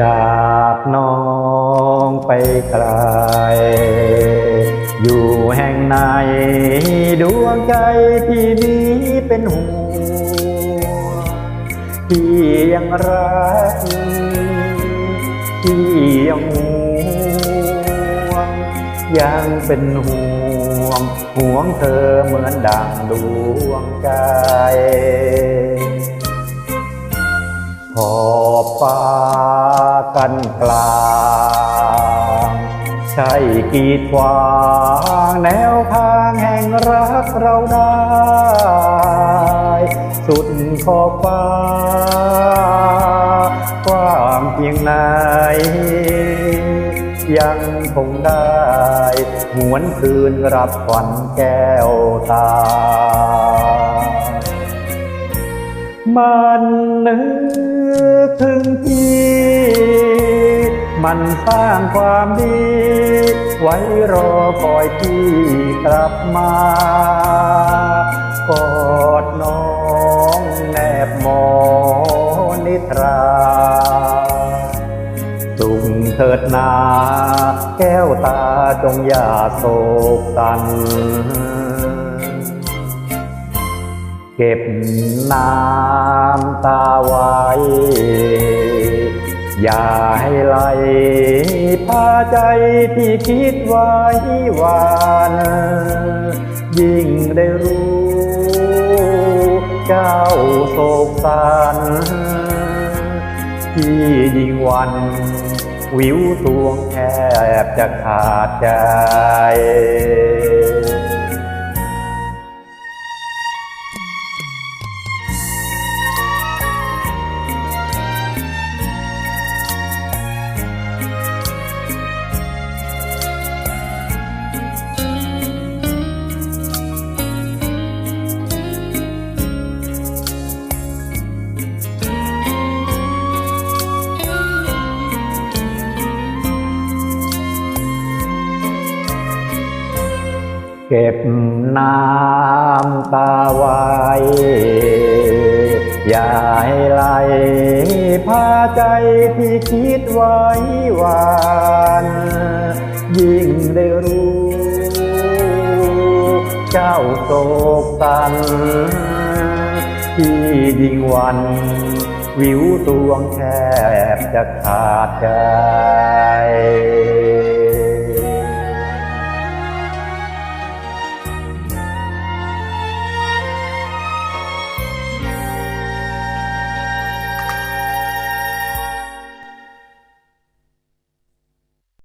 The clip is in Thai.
จากน้องไปไกล อยู่แห่งไหนดวงใจที่นี้เป็นห่วงที่ยังรัก ที่ยังห่วงยังเป็นห่วงห่วงเธอเหมือนดังดวงใจขอบฟ้า กันกลางใช่กีดขวางแนวทางแห่งรักเราได้ สุดขอบฟ้ากว้างเพียงไหนยังคงได้หวนคืนรับขวัญแก้วตา มันนึกถึงพี่มันสร้างความดี ไว้รอคอยพี่กลับมากอดน้องแนบหมอนิทราสุขเถิดนา แก้วตาจงอย่าโศกสัน เก็บน้ำตาไว้ อย่าให้ไหลพาใจที่คิดไว้หวานยิ่งได้รู้ เจ้าโศกสันที่ยิ่งวันวิวสวงแทบจะขาดใจ เก็บน้ำตาไว้ อย่าให้ไหลพาใจที่คิดไว้วานยิ่งได้รู้ เจ้าโศกสัน ที่ยิ่งวัน วิวตวงแทบจะขาดใจ